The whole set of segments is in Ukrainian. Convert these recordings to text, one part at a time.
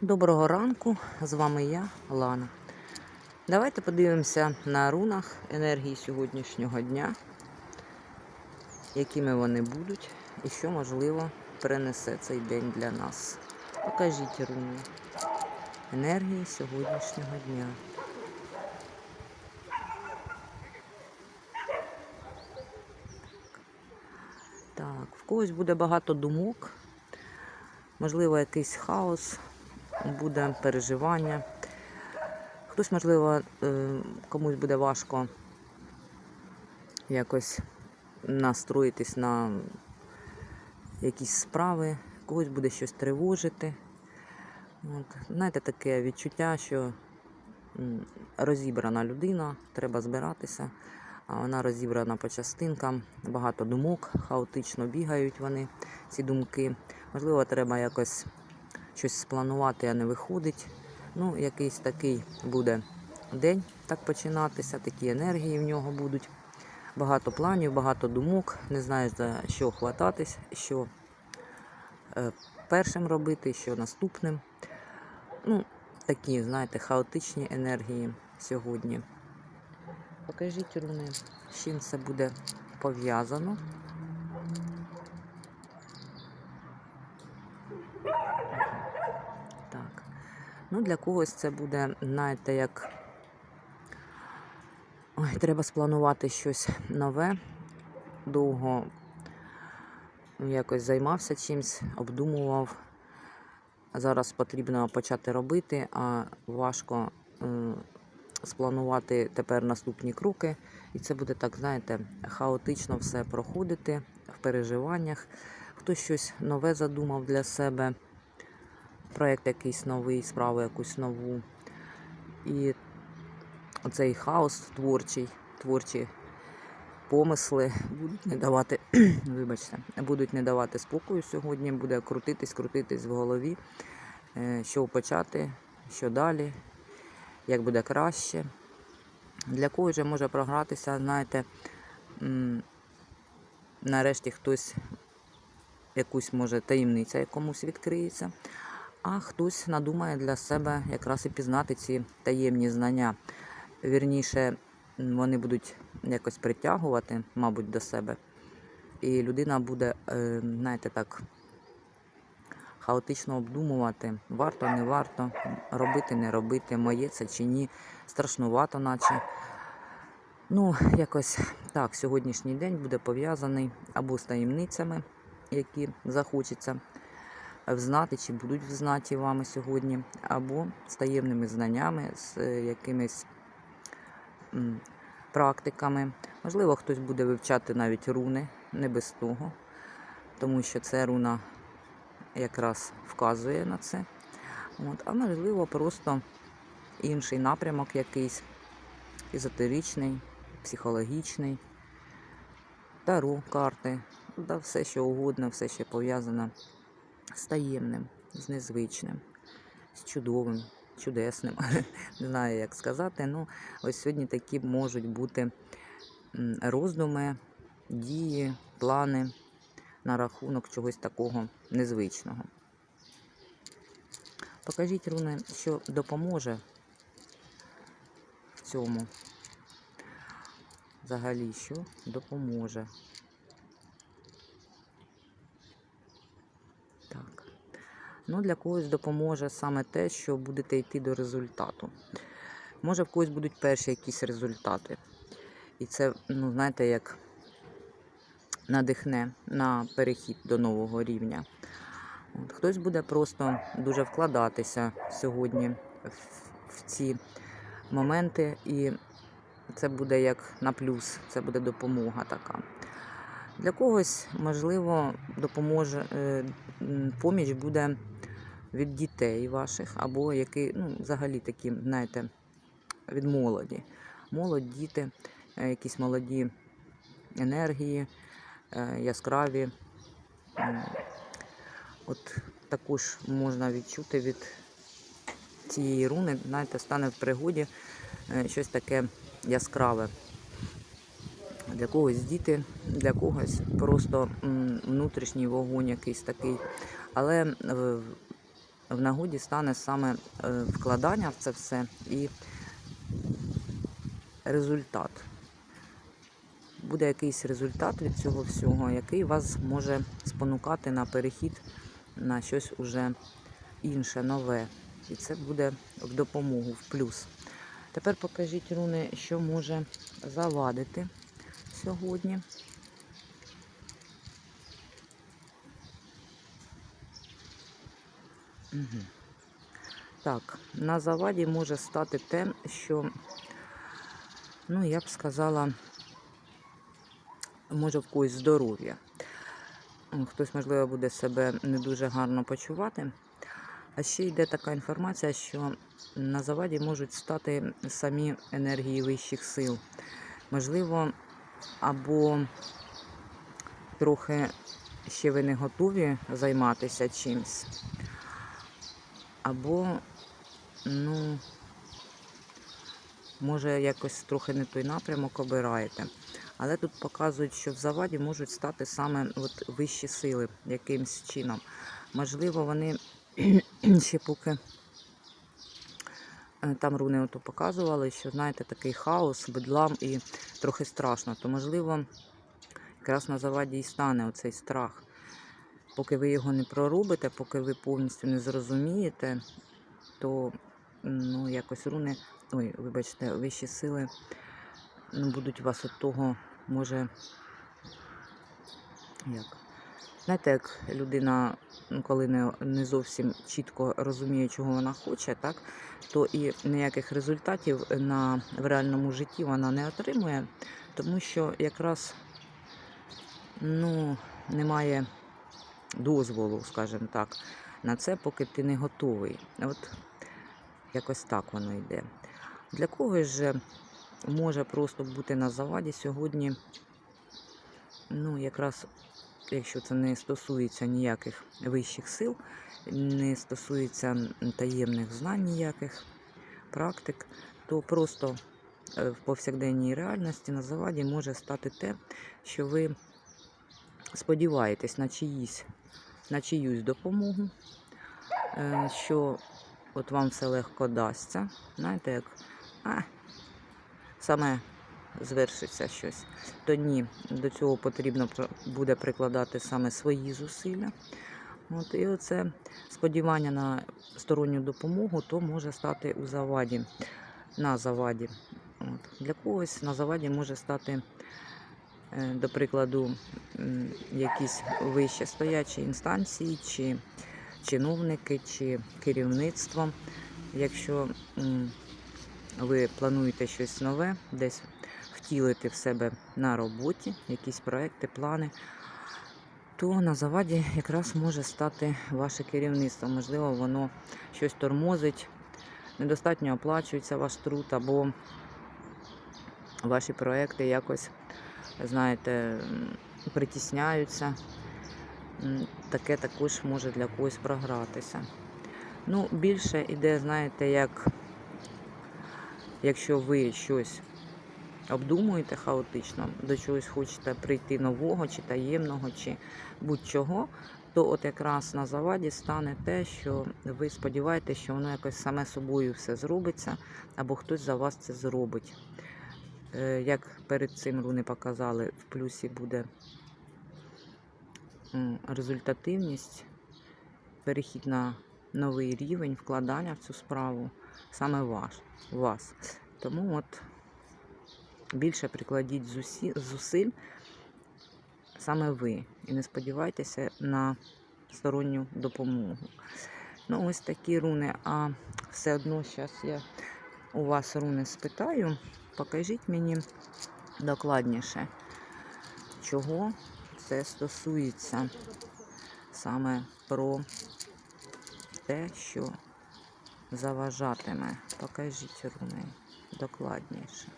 Доброго ранку, з вами я, Лана. Давайте подивимося на рунах енергії сьогоднішнього дня, якими вони будуть і що, можливо, перенесе цей день для нас. Покажіть руни енергії сьогоднішнього дня. Так, в когось буде багато думок, можливо, якийсь хаос, буде переживання. Хтось, можливо, е, комусь буде важко якось настроїтись на якісь справи, когось буде щось тривожити. От, знаєте, таке відчуття, що розібрана людина, треба збиратися, а вона розібрана по частинкам, багато думок, хаотично бігають вони, ці думки. Можливо, треба якось щось спланувати, а не виходить. Ну, якийсь такий буде день так починатися, такі енергії в нього будуть. Багато планів, багато думок, не знаєш за що хвататись, що е, першим робити, що наступним. Ну, такі, знаєте, хаотичні енергії сьогодні. Покажіть руни, з чим це буде пов'язано. Для когось це буде, знаєте, як Ой, треба спланувати щось нове. Довго якось займався чимось, обдумував. Зараз потрібно почати робити, а важко спланувати тепер наступні кроки. І це буде так, знаєте, хаотично все проходити в переживаннях. Хтось щось нове задумав для себе, проєкт якийсь новий, справу якусь нову. І оцей хаос творчий, творчі помисли будуть не давати, вибачте, будуть не давати спокою сьогодні, буде крутитись, крутитись в голові, е, що почати, що далі, як буде краще. Для когось же може програтися, знаєте, нарешті хтось якусь може таємниця якомусь відкриється, а хтось надумає для себе якраз і пізнати ці таємні знання. Вірніше, вони будуть якось притягувати, мабуть, до себе. І людина буде, е, знаєте, так, хаотично обдумувати, варто, не варто, робити, не робити, моє це чи ні, страшнувато, наче. Ну, якось так, сьогоднішній день буде пов'язаний або з таємницями, які захочеться взнати, чи будуть взнаті вами сьогодні, або з таємними знаннями, з е, якимись практиками. Можливо, хтось буде вивчати навіть руни, не без того, тому що це руна якраз вказує на це. От. А можливо, просто інший напрямок якийсь езотеричний, психологічний, таро карти, да, все, що угодно, все, що пов'язане з таємним, з незвичним, з чудовим, чудесним. Не знаю, як сказати. Ну, ось сьогодні такі можуть бути роздуми, дії, плани на рахунок чогось такого незвичного. Покажіть, руни, що допоможе в цьому. Взагалі, що допоможе. Ну, для когось допоможе саме те, що будете йти до результату. Може, в когось будуть перші якісь результати. І це, ну, знаєте, як надихне на перехід до нового рівня. От, хтось буде просто дуже вкладатися сьогодні в, в ці моменти, і це буде як на плюс, це буде допомога така. Для когось, можливо, допоможе е, поміч буде від дітей ваших, або які, ну, взагалі такі, знаєте, від молоді. Молодь, діти, е, якісь молоді енергії, е, яскраві. От також можна відчути від цієї руни, знаєте, стане в пригоді е, щось таке яскраве. Для когось діти, для когось просто внутрішній вогонь якийсь такий. Але в нагоді стане саме е, вкладання в це все і результат. Буде якийсь результат від цього всього, який вас може спонукати на перехід на щось уже інше, нове. І це буде в допомогу, в плюс. Тепер покажіть, руни, що може завадити сьогодні. Угу. Так, на заваді може стати те, що, ну, я б сказала, може в когось здоров'я. Хтось, можливо, буде себе не дуже гарно почувати. А ще йде така інформація, що на заваді можуть стати самі енергії вищих сил. Можливо, або трохи ще ви не готові займатися чимсь, або, ну, може, якось трохи не той напрямок обираєте. Але тут показують, що в заваді можуть стати саме от вищі сили якимсь чином. Можливо, вони ще поки е, там руни ото показували, що знаєте, такий хаос, бедлам і трохи страшно. То можливо, якраз на заваді і стане оцей страх. Поки ви його не проробите, поки ви повністю не зрозумієте, то ну, якось руни, ой, вибачте, вищі сили ну, будуть вас від того, може, як. Знаєте, як людина, ну, коли не, не зовсім чітко розуміє, чого вона хоче, так, то і ніяких результатів на, в реальному житті вона не отримує, тому що якраз ну, немає дозволу, скажімо так, на це, поки ти не готовий. От якось так воно йде. Для когось же може просто бути на заваді сьогодні, ну, якраз якщо це не стосується ніяких вищих сил, не стосується таємних знань ніяких практик, то просто е, в повсякденній реальності на заваді може стати те, що ви сподіваєтесь на чиїсь, на чиюсь допомогу, е, що от вам все легко дасться. Знаєте, як а, саме звершиться щось, то ні, до цього потрібно буде прикладати саме свої зусилля. От, і оце сподівання на сторонню допомогу, то може стати у заваді, на заваді. От. Для когось на заваді може стати, до прикладу, якісь вище стоячі інстанції, чи чиновники, чи керівництво. Якщо ви плануєте щось нове, десь втілити в себе на роботі, якісь проекти, плани, то на заваді якраз може стати ваше керівництво. Можливо, воно щось тормозить, недостатньо оплачується ваш труд, або ваші проекти якось, знаєте, притісняються. Таке також може для когось програтися. Ну, більше іде, знаєте, як якщо ви щось обдумуєте хаотично, до чогось хочете прийти нового, чи таємного, чи будь-чого, то от якраз на заваді стане те, що ви сподіваєтеся, що воно якось саме собою все зробиться, або хтось за вас це зробить. Е, Як перед цим руни показали, в плюсі буде результативність, перехід на новий рівень вкладання в цю справу саме ваш, вас. Тому от більше прикладіть зусиль саме ви. І не сподівайтеся на сторонню допомогу. Ну, ось такі руни. А все одно зараз я у вас руни спитаю. Покажіть мені докладніше, чого це стосується саме про те, що заважатиме. Покажіть руни докладніше.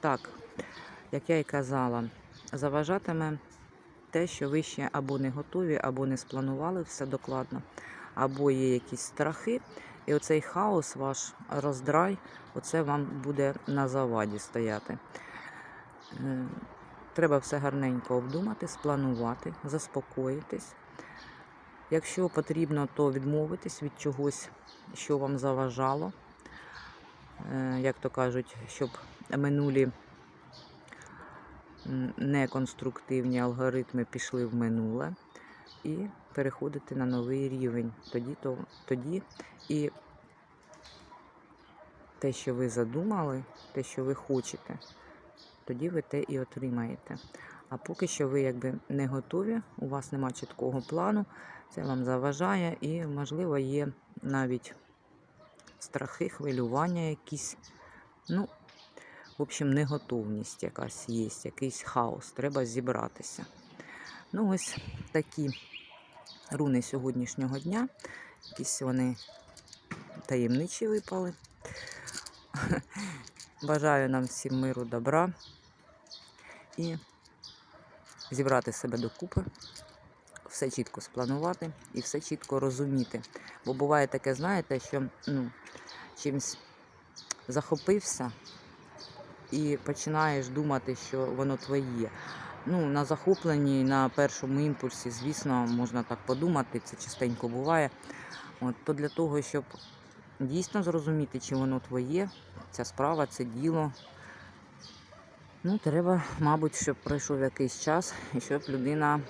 Так, як я і казала, заважатиме те, що ви ще або не готові, або не спланували все докладно, або є якісь страхи. І оцей хаос, ваш роздрай, оце вам буде на заваді стояти. Е, Треба все гарненько обдумати, спланувати, заспокоїтись. Якщо потрібно, то відмовитись від чогось, що вам заважало. Е, Як то кажуть, щоб минулі неконструктивні алгоритми пішли в минуле і переходити на новий рівень. Тоді, то, тоді і те, що ви задумали, те, що ви хочете, тоді ви те і отримаєте. А поки що ви якби не готові, у вас нема чіткого плану, це вам заважає і, можливо, є навіть страхи, хвилювання якісь. Ну, в общем, неготовність якась є, якийсь хаос, треба зібратися. Ну, ось такі руни сьогоднішнього дня. Якісь вони таємничі випали. Бажаю нам всім миру, добра і зібрати себе докупи, все чітко спланувати і все чітко розуміти. Бо буває таке, знаєте, що ну, чимось захопився і починаєш думати, що воно твоє. Ну, на захопленні, на першому імпульсі, звісно, можна так подумати, це частенько буває. От, то для того, щоб дійсно зрозуміти, чи воно твоє, ця справа, це діло. Ну, треба, мабуть, щоб пройшов якийсь час і щоб людина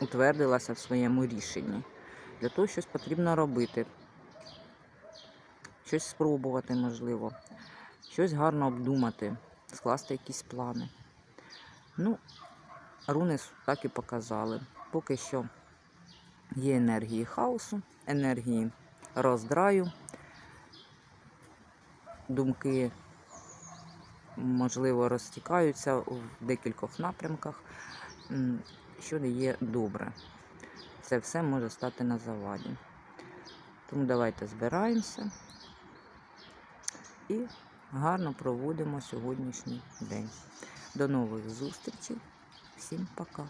утвердилася в своєму рішенні. Для того щось потрібно робити. Щось спробувати, можливо, щось гарно обдумати, скласти якісь плани. Ну, руни так і показали. Поки що є енергії хаосу, енергії роздраю, думки, можливо, розтікаються в декількох напрямках, що не є добре. Це все може стати на заваді. Тому давайте збираємося і гарно проводимо сьогоднішній день. До нових зустрічей. Всім пока.